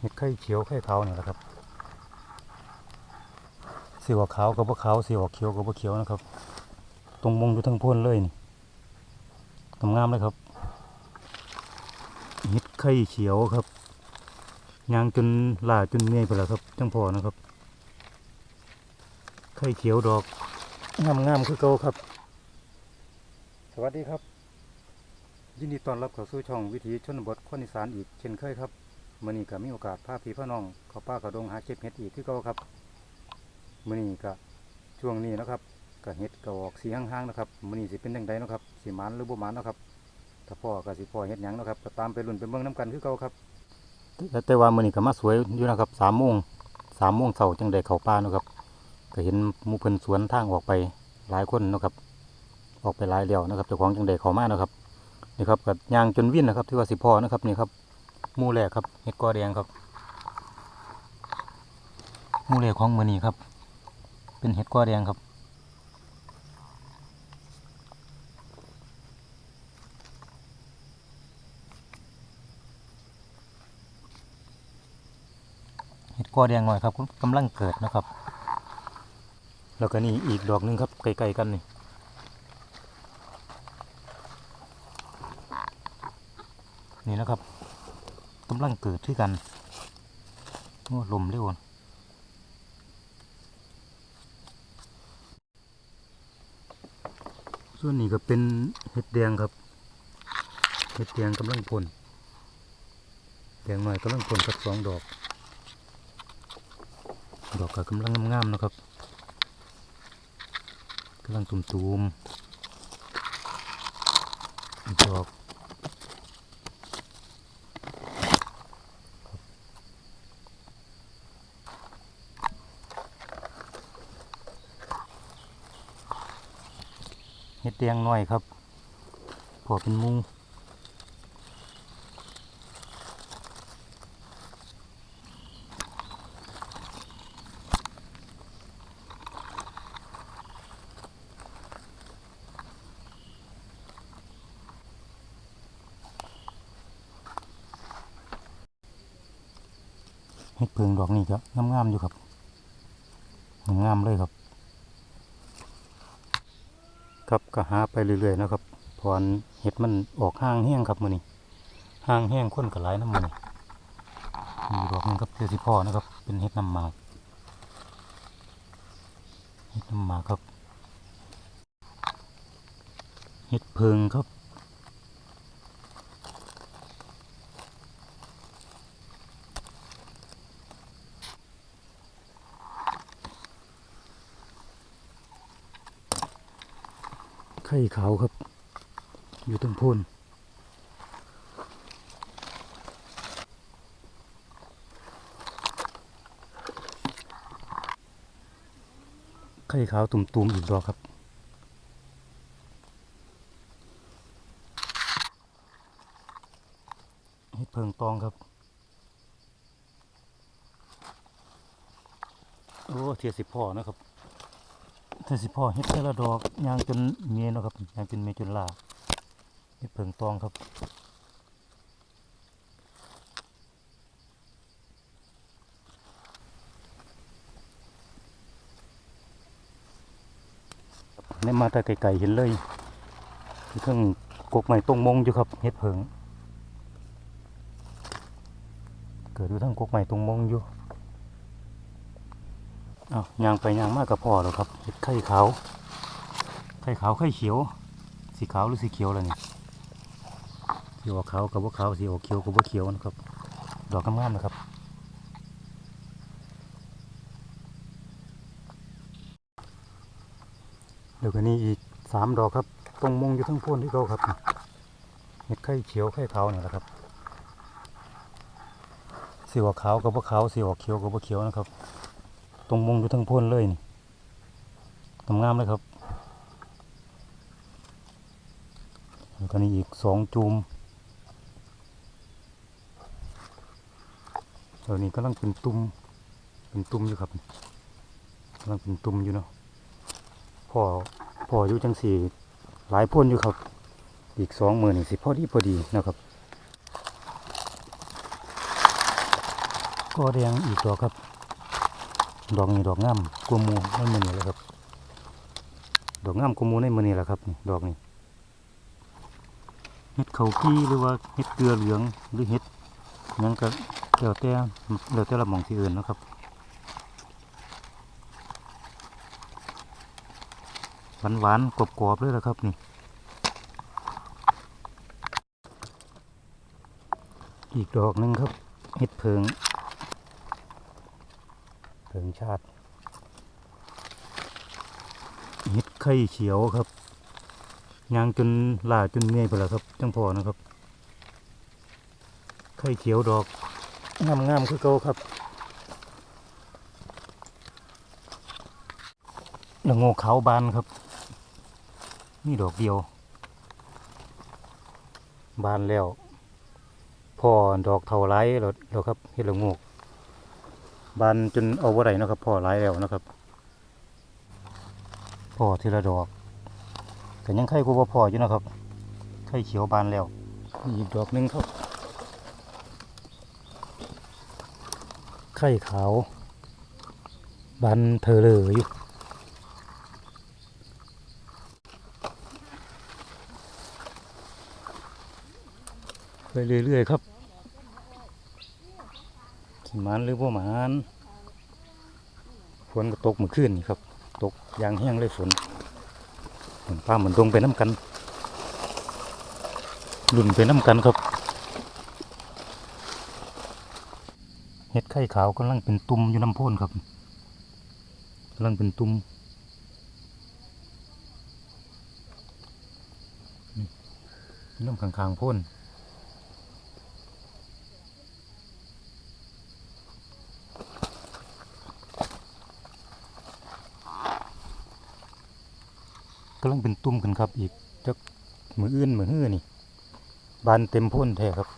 เห็ดไข่เขียวไข่ขาวนี่แหละครับสีออกขาวกับว่ขาวสีออกเขียวกับว่เขียวนะครับ ตรงมงอยู่ทั้งพ้นเลยนี่งามเลยครับเห็ดไข่เขียวครับยางจนล่าจนเมยไปแล้วครับ จังพอนะครับ ไข่เขียวดอกงามๆคือเก่าครับ สวัสดีครับ ยินดีต้อนรับเข้าสู่ช่องวิถีชนบทคนอีสานอีกเช่นเคยครับ มื่อนี้ก็มีโอกาสพาพี่พ่อน้องเขาป้าเขาดงหาเก็บเห็ดอีกคือเก่าครับมื่อนี้ก็ช่วงนี้นะครับก็เห็ดก็ออกสีห้างๆนะครับมื่อนี้สิเป็นยังไงนะครับสีมันหรือบ่มันนะครับถ้าพ่อก็สิพ่อเห็ดหยังนะครับก็ตามไปรุ่นไปเบิ่งน้กันคือเก่าครับแต่ว่ามื่อนี้ก็มาสวยอยู่นะครับสามโมงสามโมงเช้าจังได้เขาป่านะครับ ก็เห็นมูเพิ่นสวนทางออกไปหลายคนนะครับ ออกไปหลายเดียวนะครับเจ้าของจังได้เขามานะครับนี่ครับกับยางจนวิ่นนะครับที่ว่าสิพ่อนะครับนี่ครับ มูแหลกครับเห็ดกอแดงครับมูแหลกของมือนี้ครับ เป็นเห็ดกอแดงครับเห็ดกอแดงหน่อยครับกำลังเกิดนะครับ แล้วก็นี่อีกดอกหนึงครับไกลๆกันนี่นี่นะครับำลังเกิดที่กันโอ้ลมเร็วส่วนนี้ก็เป็นเห็ดแดงครับ เห็ดแดงกำลังผลแดงหน่อยกำลังผลสักสองดอก ดอกก็กำลังงามๆนะครับกำลังตุ่มๆดอก เห็ดแดงหน่อยครับพอเป็นมุงเห็ดเพิงดอกนี้ก็งามๆอยู่ครับงามเลยครับ ครับก็หาไปเรื่อยๆนะครับพอนเห็ดมันออกห้างแห้งครับมือนี้ห้างแห้งข้นกับหลน้ำมือนี่มีดอกนึงครับเจอสิพ่อนะครับ เป็นเห็ดน้ำหมากเห็ดน้ำหมากครับเห็ดเพิงครับ ไข่ขาวครับ อยู่ตรงโพ้นไข่ขาวตุ่มๆอีกดอกครับเห็ดเพิงตองครับ โอ้เทียสิพ่อนะครับ เทียสิพ่อเห็ดแต่ละดอกยางจนเมียนะครับยางจนเมียจนลาเห็ดเพิงตองครับนี่มาแต่ไกลๆเห็นเลยเครื่องกกใหม่ตรงมงอยู่ครับเห็ดเพิงเกิดอยู่ทั้งกกใหม่ตรงมงอยู่ อ้าวยางไปยางมากกับพ่อแล้วครับเห็ดไข่ขาว ไข่ขาวไข่เขียว สีขาวหรือสีเขียวล่ะนี่สีออกขาวกับว่าขาวสีออกเขียวกับว่าเขียวนะครับ ดอกงามๆนะครับเดี๋ยวกันนี้อีกสามดอกครับตรงมงอยู่ทั้งพ้นที่เขาครับเห็ดไข่เขียวไข่ขาวนี่แหละครับสีออกขาวกับว่าขาวสีออกเขียวกับว่าเขียวนะครับ ตรงมงอยู่ทั้งพ้นเลยนี่งามเลยครับแล้วก็นี่อีกสองจูมเดี๋ยวนี้กำลังเป็นตุ่มเป็นตุ่มอยู่ครับกำลังเป็นตุ่มอยู่เนาะพ่อพ่ออยู่จังสี่หลายพ่นอยู่ครับ อีกสองหมื่นนี่สิพอดีพอดีนะครับ ก็แดงอีกดอกครับ ดอกนี้ดอกงามกัวมูในมือนี่แหละครับ ดอกงามกัวมูในมือนี่แหละครับนี่ดอกนี้เห็ดเขาพี่หรือว่าเห็ดเกลือเหลืองหรือเห็ดหยังก็แล้วแต่แล้วแต่ละหมองที่อื่นนะครับหวานหวานกรอบกรอบเลยละครับนี่ อีกดอกหนึ่งครับเห็ดเพิง เพิงชาติเห็ดไข่เขียวครับยางจนลาจนเมื่อยไปแล้วครับ จังพอนะครับ ไข่เขียวดอกงามงามๆคือเก่าครับละโงขาวบานครับ นี่ดอกเดียว บานแล้ว พอดอกเท่าไรแล้วครับเห็ดละโงก บานจนเอาว่าไรนะครับพ่อไรแล้วนะครับพ่อทีละดอกแต่ยังไข่กูว่าพออยู่นะครับไข่เขียวบานแล้วนี่อีกดอกหนึงครับไข่ขาวบานเธอเลยอยู่ไปเรื่อยๆครับ หมันหรือบ่หมันฝนก็ตกเมื่อคืนนี่ครับ ตกยางแห้งเลยฝนฝนฟ้าเหมือนตรงไปน้ำกันลุ่นไปน้ำกันครับเห็ดไข่ขาวกำลังเป็นตุ่มอยู่น้ำพ่นครับกำลังเป็นตุ่มน้ำข้างๆพ่น กำลังเป็นตุ่มกันครับอีกจักมืออื่นมือฮื้อนี่ บานเต็มพ่นแท้ครับ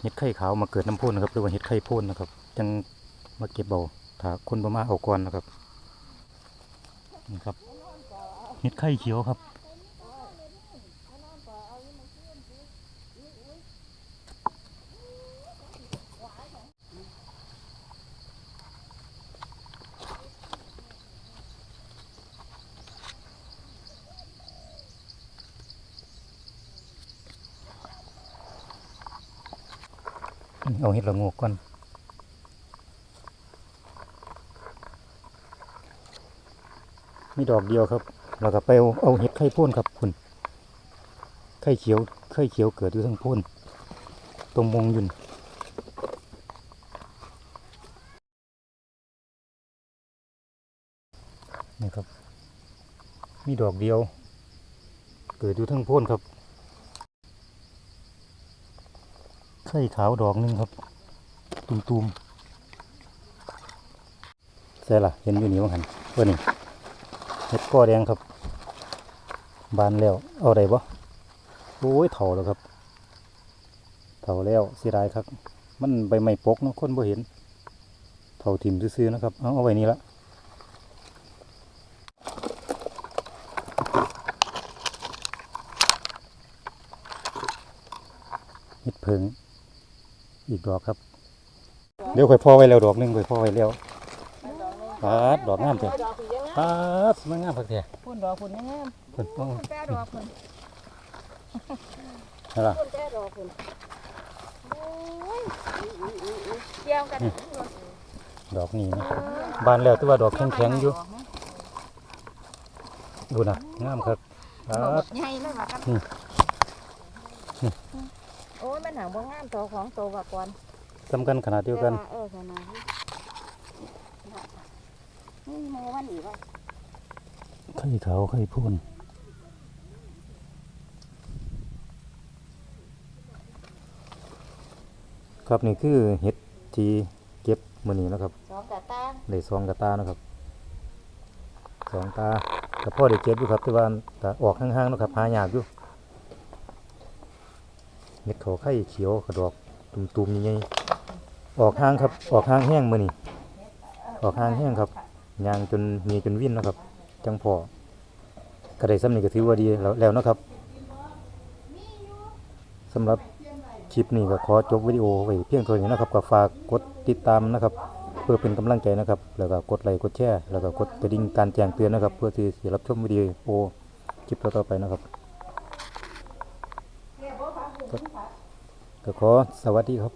เห็ดไข่ขาวมาเกิดน้ำพ่นนะครับหรือว่าเห็ดไข่พ่นนะครับจังมาเก็บเบาถ้าคนประมาเอาก่อนนะครับนี่ครับเห็ดไข่เขียวครับ เอาเห็ดละงกก่อนมีดอกเดียวครับแล้วก็ไปเอาเอาเห็ดไข่พ่นครับคุณไข่เขียวไข่เขียวเกิดอยู่ทั้งพ่นตรงมงยุนนี่ครับ มีดอกเดียว เกิดอยู่ทั้งพ่นครับ ไข่ขาวดอกหนึงครับ ตุ่มๆใช่ละเห็นอยู่นี่ว่าหันว่านี่เห็ดก้อแดงครับ บานแล้ว เอาได้บ่โอ้ยเถาแล้วครับเถาแล้วเสียดายครับ มันใบไม้ปกเนาะคนบ่เห็นเถาถิ่มซื่อๆนะครับ เอาเอาไว้นี่ละเห็ดเพิง อีกดอกครับ เดี๋ยวค่อยพ่อไว้แล้วดอกหนึงค่อยพ่อไว้แล้วปาดดอกงามเถอะดอกคุณยังปาดสวยงามพักแท้คุณดอกคุณยังงามเพิ่นป้องคุณแป้ดอกคุณนั่นล่ะคุณแป้ดอกคุณโอ้ยเกี่ยวกันดอกนี้นะบานแล้วแต่ว่าดอกแข็งๆอยู่ดูนะงามครับปาดอดกใหญ่เลยว่ากันนี่นี่โอ้ย มันหนังบ่งามตัวของตัวว่าก่อนจำกันขนาดเดียวกัน เออขนาดนี้นี่โมวันอีกว่าไข่ขาวไข่พ่นครับนี่คือเห็ดที่เก็บมื้อนี้นะครับสองกระตาได้สองกระตานะครับสองตาแต่พ่อได้เก็บอยู่ครับแต่ว่าแต่ออกห่างๆเนาะครับหายากอยู่ เม็ดเขาไข่เขียวกระดอกตุ่มๆใหญ่ๆออกห้างครับ ออกห้างแห้งมานี่ออกห้างแห้งครับยางจนมีจนวิ่นนะครับ จังพอกระไดซ้ำนี่ก็ถือว่าดีแล้วนะครับสำหรับคลิปนี้ก็ขอจบวิดีโอไว้เพียงเท่านี้นะครับก็ฝากกดติดตามนะครับ เพื่อเป็นกำลังใจนะครับ แล้วก็กดไลค์กดแชร์แล้วก็กดกระดิ่งการแจ้งเตือนนะครับ เพื่อที่จะรับชมวิดีโอคลิปต่อไปนะครับ ก็ขอสวัสดีครับ